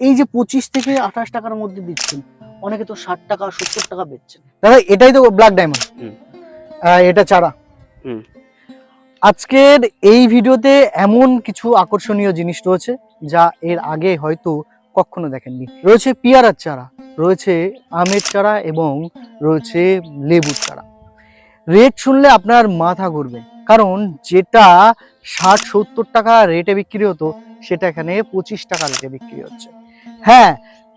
এই যে পঁচিশ থেকে আঠাশ টাকার মধ্যে দিচ্ছেন অনেকে তো ষাট টাকা সত্তর টাকা বেচছেন। দাদা এটাই তো ব্ল্যাক ডায়মন্ড হুম। এটা চারা। হুম। আজকের এই ভিডিওতে এমন কিছু আকর্ষণীয় জিনিস রয়েছে যা এর আগে হয়তো কখনো দেখেননি। রয়েছে পিয়ারার চারা রয়েছে আমের চারা এবং রয়েছে লেবুর চারা। রেট শুনলে আপনার মাথা ঘুরবে কারণ যেটা ষাট সত্তর টাকা রেটে বিক্রি হতো সেটা এখানে পঁচিশ টাকা রেটে বিক্রি হচ্ছে। হ্যাঁ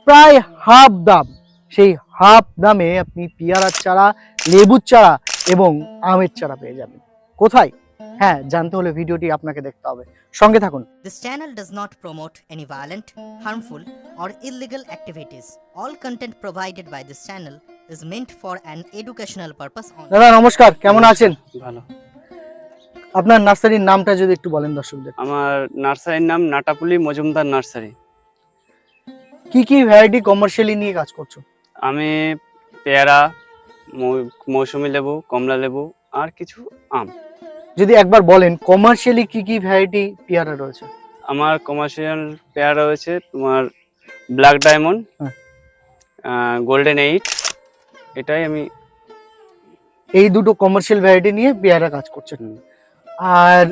প্রায় হাফ দাম। সেই হাফ দামে আপনি পেয়ারার চারা লেবুর চারা এবং আমের চারা পেয়ে যাবেন। কোথায়? হ্যাঁ জানতে হলে ভিডিওটি আপনাকে দেখতে হবে। সঙ্গে থাকুন। Channel does not promote any violent, harmful, or illegal activities. All content provided by this channel is meant for an educational purpose only. দাদা নমস্কার। কেমন আছেন? ভালো। আপনার নার্সারির নামটা যদি একটু বলেন দর্শকদের। আমার নার্সারির নাম নাটাপুলি মজুমদার নার্সারি। কি কি ভ্যারাইটি কমার্শিয়ালি নিয়ে কাজ করছ আমি পেয়ারা মৌসুমী লেবু কমলা লেবু আর কিছু আম যদি একবার বলেন কমার্শিয়ালি কি কি ভ্যারাইটি পেয়ারা রয়েছে আমার কমার্শিয়াল পেয়ারা রয়েছে তোমার ব্ল্যাক ডায়মন্ড। গোল্ডেন এইট এটাই আমি এই দুটো কমার্শিয়াল ভ্যারাইটি নিয়ে পেয়ারা কাজ করছেন হুম। আর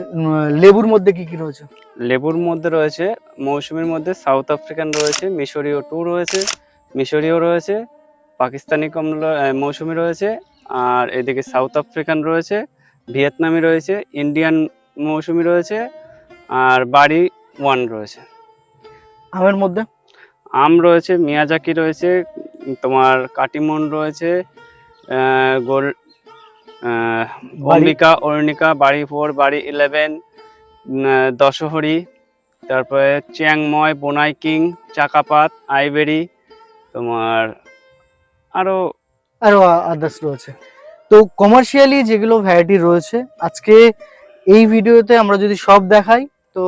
লেবুর মধ্যে কি কি রয়েছে? লেবুর মধ্যে রয়েছে মৌসুমীর মধ্যে সাউথ আফ্রিকান রয়েছে মিশরীয় টু রয়েছে মিশরীয় রয়েছে পাকিস্তানি কমলা মৌসুমী রয়েছে আর এদিকে সাউথ আফ্রিকান রয়েছে ভিয়েতনামি রয়েছে ইন্ডিয়ান মৌসুমী রয়েছে আর বাড়ি ওয়ান রয়েছে। আমের মধ্যে? আম রয়েছে মিয়াজাকি রয়েছে তোমার কাটিমন রয়েছে গোল অম্বিকা অরুণিকা বাড়ি ফোর বাড়ি ইলেভেন দশহরি তারপরে চ্যাংময় বোনাই কিং চাকাপাত আইবেরি তোমার আরও আরও আদার্স রয়েছে। তো কমার্শিয়ালি যেগুলো ভ্যারাইটি রয়েছে আজকে এই ভিডিওতে আমরা যদি সব দেখাই তো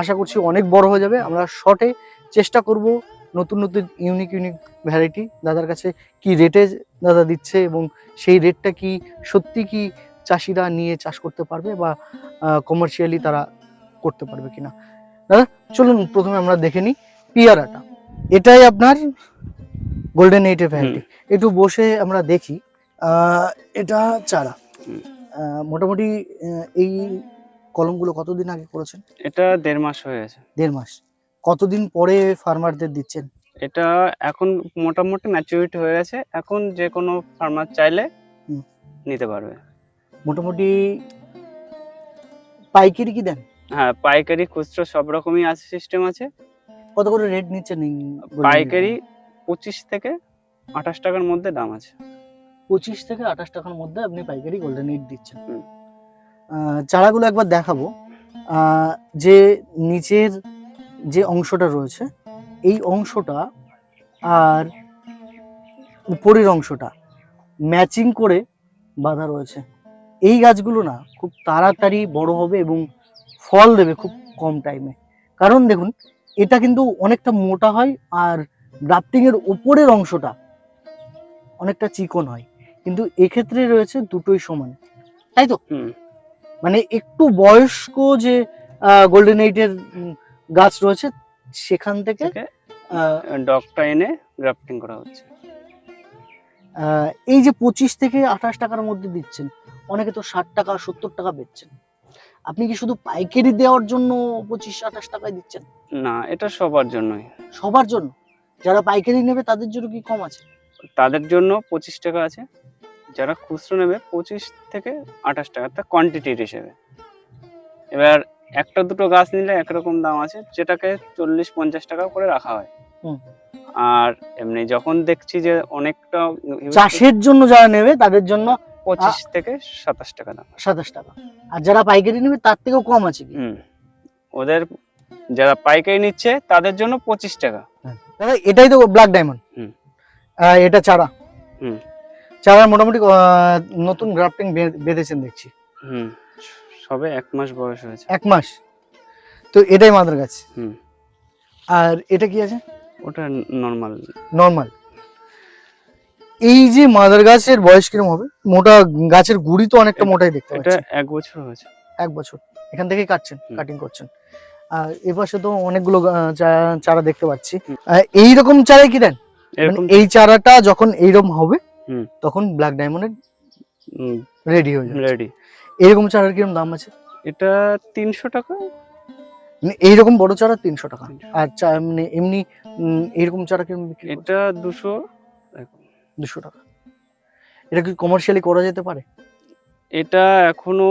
আশা করছি অনেক বড় হয়ে যাবে। আমরা শর্টে চেষ্টা করব নতুন নতুন ইউনিক ইউনিক ভ্যারাইটি দাদার কাছে কি রেটে দাদা দিচ্ছে এবং সেই রেটটা কি সত্যি কি চাষিরা নিয়ে চাষ করতে পারবে বা কমার্শিয়ালি তারা করতে পারবে কিনা? দাদা চলুন প্রথমে আমরা দেখে নিই পিয়ারাটা। এটাই আপনার গোল্ডেন এইটের ভ্যারাইটি একটু বসে আমরা দেখি এটা চারা। মোটামুটি এই কলমগুলো কতদিন আগে করেছেন? এটা দেড় মাস হয়ে গেছে। দেড় মাস। কতদিন পরে ফার্মারদের দিচ্ছেন? এটা এখন মোটামুটি ম্যাচুরিটি হয়ে গেছে। এখন যে কোনো ফার্মার চাইলে নিতে পারবে। মোটামুটি পাইকারি কি দেন? হ্যাঁ পাইকারি খুচরো সব রকমই আছে সিস্টেম আছে। কত করে রেট নিচ্ছেন পাইকারি পঁচিশ থেকে আঠাশ টাকার মধ্যে দাম আছে। পঁচিশ থেকে আঠাশ টাকার মধ্যে আপনি পাইকারি গোল্ডেন এইট দিচ্ছেন। চারাগুলো একবার দেখাবো। যে নিচের যে অংশটা রয়েছে এই অংশটা আর উপরের অংশটা ম্যাচিং করে বাঁধা রয়েছে। এই গাছগুলো না খুব তাড়াতাড়ি বড় হবে এবং ফল দেবে খুব কম টাইমে কারণ দেখুন এটা কিন্তু অনেকটা মোটা হয় আর গ্রাফটিং এর উপরের অংশটা অনেকটা চিকন হয়। কিন্তু এক্ষেত্রে রয়েছে দুটোই সমান। তাই তো? মানে একটু বয়স্ক যে গোল্ডেন এইটের গাছ রয়েছে সেখান থেকে ডগটা এনে গ্রাফটিং করা হচ্ছে। এই যে পঁচিশ থেকে আঠাশ টাকার মধ্যে দিচ্ছেন অনেকে তো ষাট টাকা সত্তর টাকা বেচছেন। আপনি কি শুধু পাইকারি দেওয়ার জন্য পঁচিশ আঠাশ টাকায় দিচ্ছেন? না এটা সবার জন্যই। সবার জন্য? যারা পাইকারি নেবে তাদের জন্য কি কম আছে? তাদের জন্য পঁচিশ টাকা আছে। যারা খুচরো নেবে পঁচিশ থেকে আঠাশ টাকা তা কোয়ান্টিটির হিসেবে। এবার একটা দুটো গাছ নিলে একরকম দাম আছে যেটাকে চল্লিশ পঞ্চাশ টাকা করে রাখা হয়। হুম। আর এমনি যখন দেখছি যে অনেকটা চাষের জন্য যারা নেবে তাদের জন্য পঁচিশ থেকে সাতাশ টাকা দাম। সাতাশ টাকা। আর যারা পাইকারি নেবে তার থেকেও কম আছে ওদের যারা পাইকারি নিচ্ছে তাদের জন্য পঁচিশ টাকা। দাদা এটাই তো ব্ল্যাক ডায়মন্ড হুম। এটা চারা। হুম। চারার মোটামুটি নতুন গ্রাফটিং বেঁধেছেন দেখছি। হুম। সবে এক মাস বয়স হয়েছে। এক মাস? তো এটাই মাদার গাছ। হুম। আর এটা কি আছে? ওটা নর্মাল নর্মাল এই যে মাদার গাছের বয়স কীরকম হবে? মোটা গাছের গুড়ি তো অনেকটা মোটাই দেখতে এটা এক বছর হয়েছে। এক বছর। এখান থেকেই কাটছেন কাটিং করছেন। আর এ পাশে তো অনেকগুলো চারা দেখতে পাচ্ছি। এই রকম চারাই কি দেন? মানে এই চারাটা যখন এইরকম হবে। তখন ব্ল্যাক ডায়মন্ডের রেডি হয়ে যাবে। রেডি এরকম চারার কীরকম দাম আছে? এটা তিনশো টাকা। মানে এইরকম বড় চারা তিনশো টাকা। আর চা মানে এমনি এরকম চারা কীরকম বিক্রি এটা দুশো দুশো টাকা। এটা কি কমার্শিয়ালি করা যেতে পারে? এটা এখনও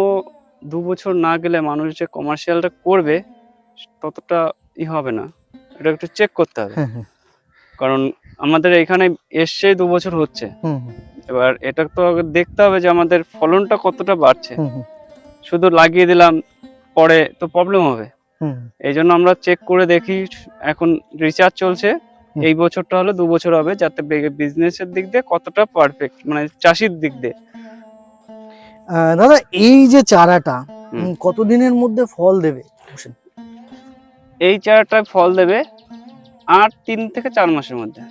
দু বছর না গেলে মানুষ যে কমার্শিয়ালটা করবে ততটা ই হবে না। এটা একটু চেক করতে হবে। হ্যাঁ হ্যাঁ। কারণ আমাদের এখানে এসছে দু বছর হচ্ছে। এবার এটা তো দেখতে হবে যে আমাদের ফলনটা কতটা বাড়ছে। শুধু লাগিয়ে দিলাম পরে তো প্রবলেম হবে। এই জন্য আমরা চেক করে দেখি এখন রিচার্জ চলছে। এই বছরটা হলে দু বছর হবে যাতে বিজনেসের দিক দিয়ে কতটা পারফেক্ট মানে চাষির দিক দিয়ে। দাদা এই যে চারাটা কতদিনের মধ্যে ফল দেবে? এই চারাটায় ফল দেবে আট তিন থেকে চার মাসের মধ্যে।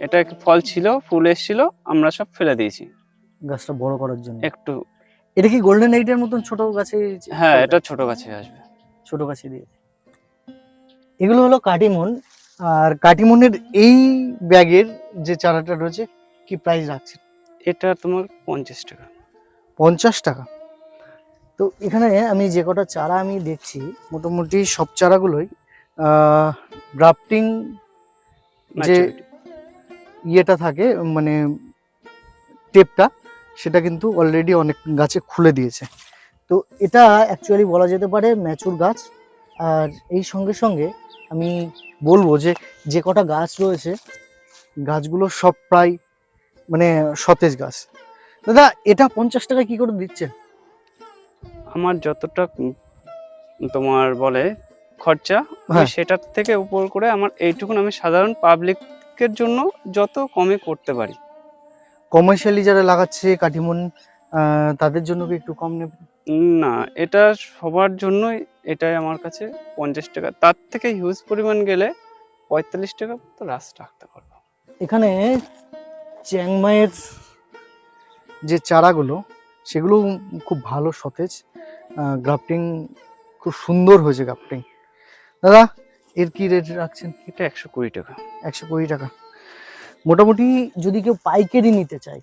এটা একটু ফল ছিল ফুল এসেছিল আমরা সব ফেলে দিয়েছি। গাছটা বড় করার জন্য। একটু এটা কি গোল্ডেন এইটের মতন ছোট গাছে হ্যাঁ এটা ছোট গাছে আসবে। ছোট গাছে দিয়ে। এগুলো হলো কাটিমন। আর কাটিমনের এই ব্যাগের যে চারাটা রয়েছে কি প্রাইস রাখছে? এটা তোমার পঞ্চাশ টাকা। পঞ্চাশ টাকা। তো এখানে আমি যে কটা চারা আমি দেখছি মোটামুটি সব চারাগুলোই গ্রাফটিং যে। ইয়েটা থাকে মানে টেপটা সেটা কিন্তু অলরেডি অনেক গাছে খুলে দিয়েছে। তো এটা অ্যাকচুয়ালি বলা যেতে পারে ম্যাচুর গাছ। আর এই সঙ্গে সঙ্গে আমি বলব যে যে কটা গাছ রয়েছে গাছগুলো সব প্রায় মানে সতেজ গাছ। দাদা এটা পঞ্চাশ টাকা কি করে দিচ্ছে? আমার যতটা তোমার বলে খরচা হ্যাঁ। সেটার থেকে উপর করে আমার এইটুকুন আমি সাধারণ পাবলিকের জন্য যত কমে করতে পারি। কমার্শিয়ালি যারা লাগাচ্ছে কাটিমন তাদের জন্য কি একটু কম নেবে? না এটা সবার জন্যই এটাই আমার কাছে পঞ্চাশ টাকা। তার থেকে হিউজ পরিমাণ গেলে পঁয়তাল্লিশ টাকা তো রাস রাখতে পারব। এখানে চ্যাংমাইয়ের যে চারাগুলো সেগুলো খুব ভালো সতেজ গ্রাফটিং খুব সুন্দর হয়েছে গ্রাফটিং দাদা এর কি রেট রাখছেন? এটা একশো কুড়ি টাকা। একশো কুড়ি টাকা। মোটামুটি যদি কেউ পাইকারি নিতে চায়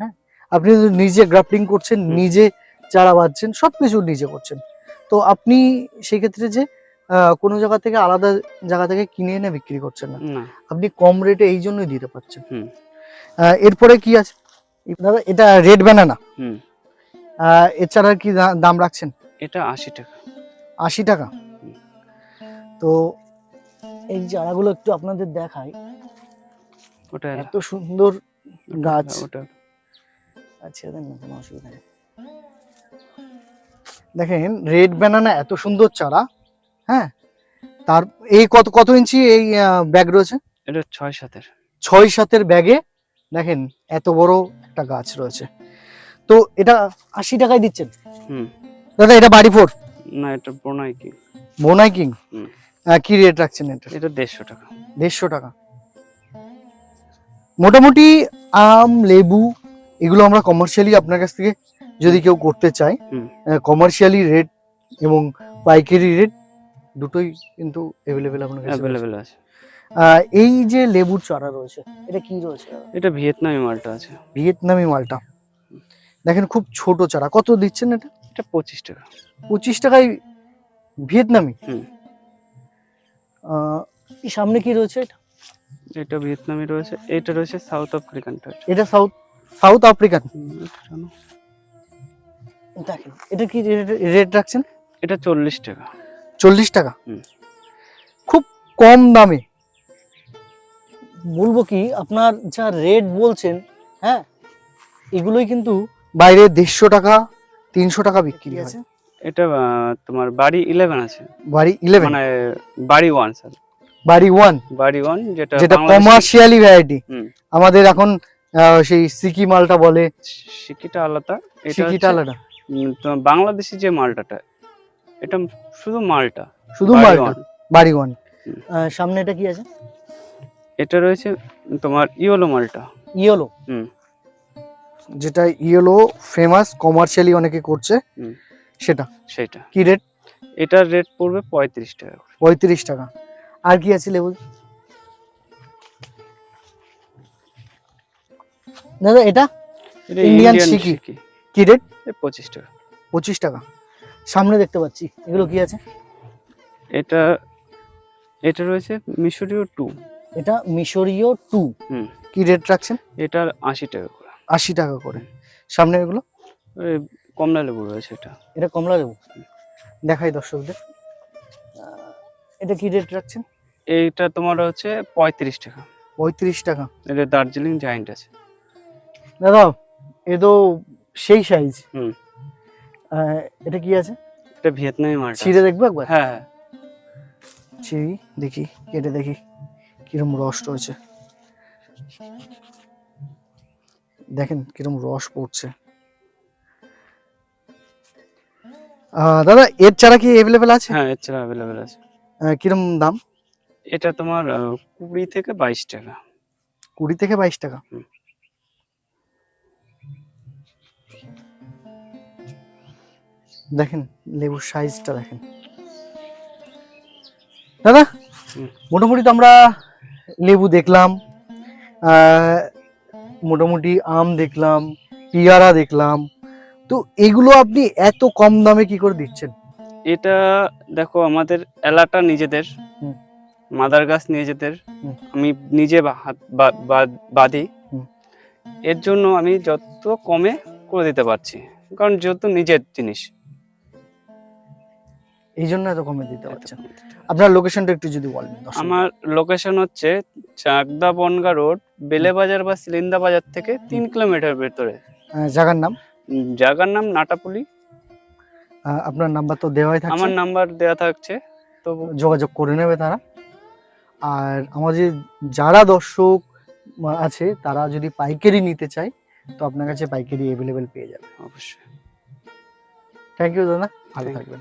হ্যাঁ আপনি যদি নিজে গ্রাফটিং করছেন নিজে চারা বাঁধছেন সব কিছু নিজে করছেন। তো আপনি সেক্ষেত্রে যে কোনো জায়গা থেকে আলাদা জায়গা থেকে কিনে এনে বিক্রি করছেন না আপনি কম রেটে এই জন্যই দিতে পারছেন। হুম। এরপরে কি আছে? দাদা এটা রেড ব্যানানা হুম। এছাড়া কি দাম রাখছেন? এটা আশি টাকা। আশি টাকা। তো এই চারাগুলো একটু আপনাদের দেখাই। ওটা এত সুন্দর গাছ। ওটা। আচ্ছা না কোনো অসুবিধা নেই। দেখেন রেড ব্যানানা এত সুন্দর চারা হ্যাঁ? তার এই কত কত ইঞ্চি এই ব্যাগ রয়েছে? এটা ছয় সাতের। ছয় সাতের ব্যাগে দেখেন এত বড় একটা গাছ রয়েছে। তো এটা আশি টাকায় দিচ্ছেন? হুম। দাদা এটা বাড়ি ফোর? না এটা বোনাই কি। বোনাই কিং? হুম। কি রেট রাখছেন এটা এটা দেড়শো টাকা। দেড়শো টাকা। মোটামুটি আম লেবু এগুলো আমরা কমার্শিয়ালি আপনার কাছ থেকে যদি কেউ করতে চায়। কমার্শিয়ালি রেট এবং পাইকারি রেট দুটোই কিন্তু অ্যাভেলেবেল আপনার কাছে অ্যাভেলেবেল আছে। এই যে লেবুর চারা রয়েছে এটা কি রয়েছে? এটা ভিয়েতনামি মালটা আছে। ভিয়েতনামি মালটা। দেখেন খুব ছোট চারা। কত দিচ্ছেন এটা? এটা পঁচিশ টাকা। পঁচিশ টাকায় ভিয়েতনামি? হুম। আহ, এই সামনে কি রয়েছে এটা? এটা ভিয়েতনামি রয়েছে। এটা রয়েছে সাউথ আফ্রিকানটা এটা সাউথ সাউথ আফ্রিকান দেখেন এটা কি রেট রাখছেন? এটা চল্লিশ টাকা। চল্লিশ টাকা? হুম। খুব কম দামে। বলব কি আপনার যা রেট বলছেন হ্যাঁ এগুলোই কিন্তু বাইরে দেড়শো টাকা তিনশো টাকা বিক্রি আছে। এটা তোমার বাড়ি ইলেভেন আছে। বাড়ি ইলেভেন মানে বাড়ি ওয়ান স্যার বাড়ি ওয়ান বাড়ি ওয়ান যেটা যেটা কমার্শিয়ালি ভ্যারাইটি আমাদের এখন সেই সিকি মালটা বলে। সিকিটা আলাদা। সিকিটা আলাদা। বাংলাদেশি যে মালটাটা এটা শুধু মালটা। শুধু মালটা? ওয়ান। বাড়ি ওয়ান সামনে এটা কি আছে? এটা রয়েছে তোমার ইয়েলো মালটা। ইয়েলো। হুম। যেটা ইয়েলো ফেমাস কমার্শিয়ালি অনেকে করছে। হুম। সেটা? সেটা। কি রেট এটার রেট পড়বে পঁয়ত্রিশ টাকা পঁয়ত্রিশ টাকা। আর কি আছে লেবু? দাদা এটা? এটা ইন্ডিয়ান সিকি। কি রেট পঁচিশ টাকা। পঁচিশ টাকা। সামনে দেখতে পাচ্ছি। এগুলো কি আছে? এটা এটা রয়েছে মিশরীয় টু। এটা মিশরীয় টু। হুম। কি রেট রাখছেন? এটার আশি টাকা করে। আশি টাকা করে। সামনে এগুলো? কমলা লেবু রয়েছে এটা। এটা কমলা লেবু? দেখাই দর্শকদের। এটা কি রেট রাখছেন? এইটা তোমার হচ্ছে পঁয়ত্রিশ টাকা। পঁয়ত্রিশ টাকা। এটা দার্জিলিং জায়েন্ট আছে। দাদা এ তো সেই সাইজ হুম। এটা কি আছে? এটা ভিয়েতনামি মালটা ছিঁড়ে দেখব একবার? হ্যাঁ হ্যাঁ। ছিঁড়ি দেখি কেটে দেখি কিরম রস রয়েছে। দেখেন কিরম রস পড়ছে। দাদা এর চারা কি অ্যাভেলেবেল আছে? হ্যাঁ এছাড়া অ্যাভেলেবেল আছে। কিরম দাম? এটা তোমার কুড়ি থেকে বাইশ টাকা। কুড়ি থেকে বাইশ টাকা। দেখেন লেবুর সাইজটা দেখেন। দাদা মোটামুটি তো আমরা লেবু দেখলাম মোটামুটি আম দেখলাম পিয়ারা দেখলাম তো এগুলো আপনি এত কম দামে কি করে দিচ্ছেন? এটা দেখো আমাদের এলাটা নিজেদের। মাদার গাছ নিজেদের আমি নিজে বাঁধি। এর জন্য আমি যত কমে করে দিতে পারছি কারণ যেহেতু নিজের জিনিস। এই জন্য এত কমে দিতে পারছেন। আপনার লোকেশনটা একটু যদি বলেন আমার লোকেশন হচ্ছে চাকদা বনগা রোড বেলেবাজার বা সিলিন্দা বাজার থেকে তিন কিলোমিটার ভেতরে। আহ, জায়গার নাম? জায়গার নাম নাটাপুলি আপনার নাম্বার তো দেওয়াই থাকছে। আমার নাম্বার দেওয়া থাকছে তো যোগাযোগ করে নেবে তারা। আর আমাদের যারা দর্শক আছে তারা যদি পাইকারি নিতে চায় তো আপনার কাছে পাইকারি অ্যাভেলেবেল পেয়ে যাবে। অবশ্যই। থ্যাংক ইউ দাদা। ভালো থাকবেন।